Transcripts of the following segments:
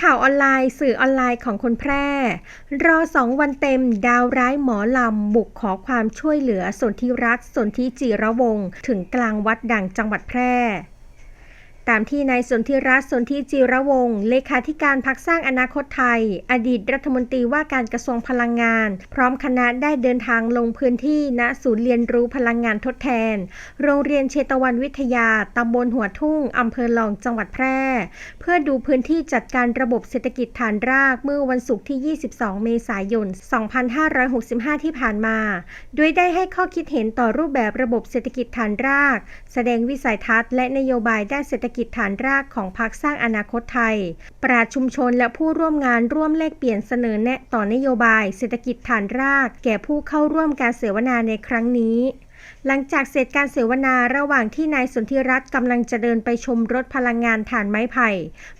ข่าวออนไลน์ สื่อออนไลน์ของคนแพร่ รอสองวันเต็มดาวร้ายหมอลำ บุกขอความช่วยเหลือสนธิรัตน์สนธิจิระวงศ์ถึงกลางวัดดังจังหวัดแพร่ ตามที่นายสนธิรัตน์สนธิจิระวงศ์เลขาธิการพักสร้างอนาคตไทย อดีตรัฐมนตรีว่าการกระทรวงพลังงาน พร้อมคณะได้เดินทางลงพื้นที่ณศูนย์เรียนรู้พลังงานทดแทน โรงเรียนเชตวันวิทยา ตำบลหัวทุ่ง อำเภอหลองจังหวัดแพร่ เพื่อดูพื้นที่จัดการระบบเศรษฐกิจฐานรากเมื่อวันศุกร์ที่ 22 เมษายน 2565 ที่ผ่านมา โดยได้ให้ข้อคิดเห็นต่อรูปแบบระบบเศรษฐกิจฐานราก แสดงวิสัยทัศน์และนโยบายด้านเศรษฐกิจฐานรากของพรรคสร้างอนาคตไทย ปราชชุมชนและผู้ร่วมงานร่วมแลกเปลี่ยนเสนอแนะต่อนโยบาย เศรษฐกิจฐานราก แก่ผู้เข้าร่วมการเสวนาในครั้งนี้หลังจากเสร็จการเสวนาระหว่างที่นายสนธิรัตน์กำลังจะเดินไปชมรถพลังงานถ่านไม้ไผ่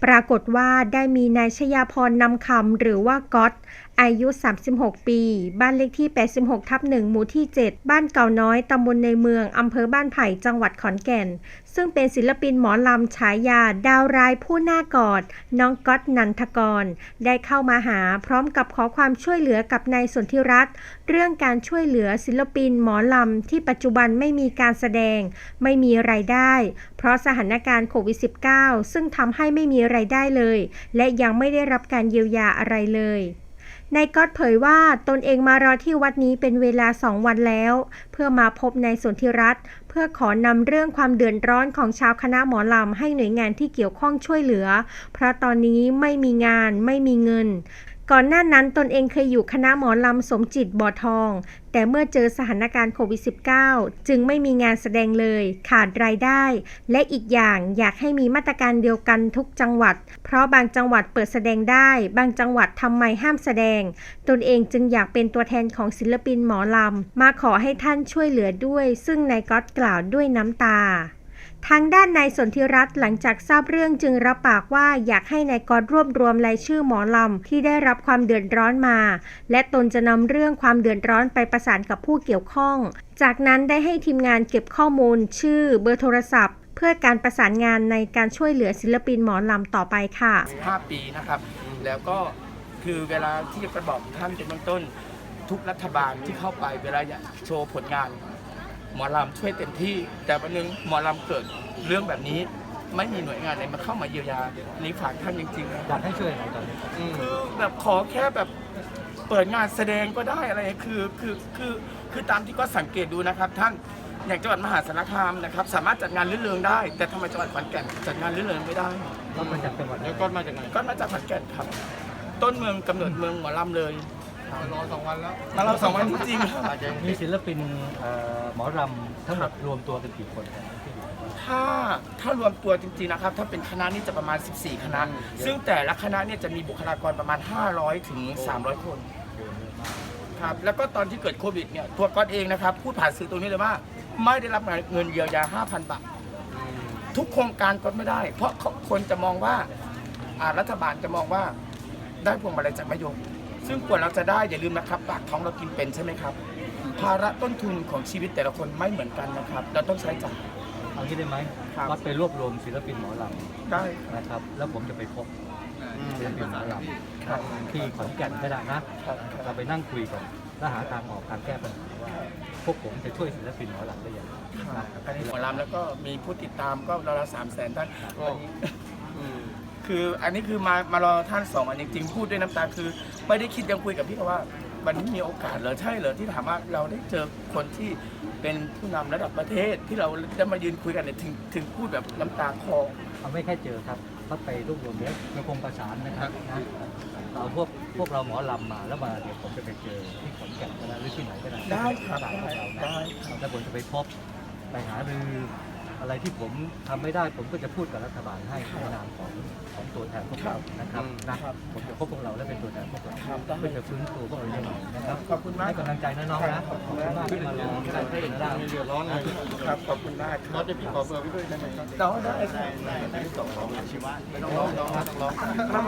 ปรากฏว่าได้มีนายชยาพรนำคำหรือว่าก๊อตอายุ 36 ปี บ้านเลขที่ 86 ทับ1หมู่ที่ 7 บ้านเก่าน้อย ตำบลในเมือง อำเภอบ้านไผ่ จังหวัดขอนแก่น ซึ่งเป็นศิลปินหมอลำฉายา ดาวร้ายผู้หน้ากอด น้องก๊อตนันทกร ได้เข้ามาหาพร้อมกับขอความช่วยเหลือกับนายสนธิรัตน์เรื่องการช่วยเหลือศิลปินหมอลำที่ปัจจุบันไม่มีการแสดง ไม่มีไรายได้ เพราะสถานการณ์โควิด -19 ซึ่งทำให้ไม่มีไรายได้เลย และยังไม่ได้รับการเยียวยาอะไรเลย นายก๊อตเผยว่าตนเองมารอที่วัดนี้เป็นเวลาสองวันแล้ว เพื่อมาพบนายสนธิรัตน์เพื่อขอนำเรื่องความเดือดร้อนของชาวคณะหมอลำให้หน่วยงานที่เกี่ยวข้องช่วยเหลือ เพราะตอนนี้ไม่มีงานไม่มีเงิน ก่อนหน้านั้นตนเองเคยอยู่คณะหมอลำสมจิตบ่อทอง แต่เมื่อเจอสถานการณ์โควิด -19 จึงไม่มีงานแสดงเลย ขาดรายได้ และอีกอย่างอยากให้มีมาตรการเดียวกันทุกจังหวัด เพราะบางจังหวัดเปิดแสดงได้ บางจังหวัดทำไมห้ามแสดง ตนเองจึงอยากเป็นตัวแทนของศิลปินหมอลำ มาขอให้ท่านช่วยเหลือด้วย ซึ่งนายก๊อตกล่าวด้วยน้ำตา ทางด้านนายสนธิรัตน์หลังจากทราบเรื่องจึงรับปากว่าอยากให้นายกอรวบรวมรายชื่อหมอลำที่ได้รับความเดือดร้อนมา และตนจะนำเรื่องความเดือดร้อนไปประสานกับผู้เกี่ยวข้อง จากนั้นได้ให้ทีมงานเก็บข้อมูล ชื่อเบอร์โทรศัพท์ เพื่อการประสานงานในการช่วยเหลือศิลปินหมอลำต่อไปค่ะ 5 ปีนะครับ แล้วก็คือเวลาที่จะบอกท่านเป็นเบื้องต้น ทุกรัฐบาลที่เข้าไปเวลาอยากโชว์ผลงาน หมอลำช่วยเต็มที่ แต่วันหนึงหมอลำเกิดเรื่องแบบนี้ ไม่มีหน่วยงานไหนมาเข้ามาเยียวยานี่ฝากท่านจริงๆนะ อยากให้ช่วยอะไรตอนนี้คือแบบขอแค่แบบเปิดงานแสดงก็ได้อะไรคือคือคือคือตามที่ก็สังเกตดูนะครับ ท่านอย่างจังหวัดมหาสารคามนะครับ สามารถจัดงานลื่นเริงได้ แต่ทำไมจังหวัดขอนแก่นจัดงานลื่นเริงไม่ได้ ก็มาจากจังหวัดแล้วก็มาจากไหนก็มาจากขอนแก่นครับ ต้นเมืองกำเนิดเมืองหมอลำเลย รอสองวันแล้วมาเราสองวันจริงๆครับอาจจะมีศิลปินเอ่อหมอรำทั้งหมดรวมตัวกันกี่คนครับที่อยู่ในบ้านถ้าถ้ารวมตัวจริงๆนะครับ ถ้าเป็นคณะนี่จะประมาณ 14 คณะ ซึ่งแต่ละคณะเนี่ยจะมีบุคลากรประมาณ 500 ถึง 300 คนครับแล้วก็ตอนที่เกิดโควิดเนี่ยตัวก๊อตเองนะครับ พูดผ่านสื่อตรงนี้เลยว่า ไม่ได้รับเงินเยียวยา 5,000 บาท ทุกโครงการก็ไม่ได้ เพราะคนจะมองว่าอ่ารัฐบาลจะมองว่าได้พวงมาลัยจากนายก ซึ่งกว่าเราจะได้อย่าลืมนะครับ ปากท้องเรากินเป็นใช่ไหมครับ ภาระต้นทุนของชีวิตแต่ละคนไม่เหมือนกันนะครับ เราต้องใช้จ่าย เอางี้ได้ไหมครับ วัดไปรวบรวมศิลปินหมอลได้ำนะครับ แล้วผมจะไปพบศิลปินหมอลครับำที่ขอนแก่นก็ได้นะ ครับเราไปนั่งคุยกันแล้วหาทางออกการแก้ปัญหาว่า พวกผมจะช่วยศิลปินหมอลำได้ยังไงครับอันนี้หมอลำแล้วก็มีผู้ติดตามก็ราวๆสามแสนท่านก็วันนี้ คืออันนี้คือมามารอท่านสองอันจริงๆพูดด้วยน้ำตาคือ ไม่ได้คิดยังคุยกับพี่เขาว่าวันนี้มีโอกาสเหรอใช่เหรอที่ถามว่าเราได้เจอคนที่เป็นผู้นำระดับประเทศที่เราได้มายืนคุยกันเนี่ยถึงถึงพูดแบบน้ำตาคลอ เอาไม่แค่เจอครับก็ไปรวบรวมเดี๋ยวเราคงประสานนะครับนะเอาพวกพวกเราหมอลำมาแล้วมาเดี๋ยวผมจะไปเจอที่ขอนแก่นก็ได้หรือที่ไหนก็ได้ได้ครับประสานพวกเรานะได้แล้วผมจะไปพบไปหารือ อะไรที่ผมทำไม่ได้ผมก็จะพูดกับรัฐบาลให้ในนามของของตัวแทนพวกเรานะครับนะครับผมจะพบพวกเราและเป็นตัวแทนพวกเราครับได้เพื่อจะฟื้นตัวพวกเราอย่างไรนะครับขอบคุณมากให้กำลังใจนะน้องนะขอบคุณมากที่มารอการเทศน์นะมีเดือดร้อนอะไรครับขอบคุณมากครรับถจะพี่ขอเบอร์พี่ด้วยได้ไหมครับเราได้ครับไม่ต้องร้องต้องร้องต้องร้องมา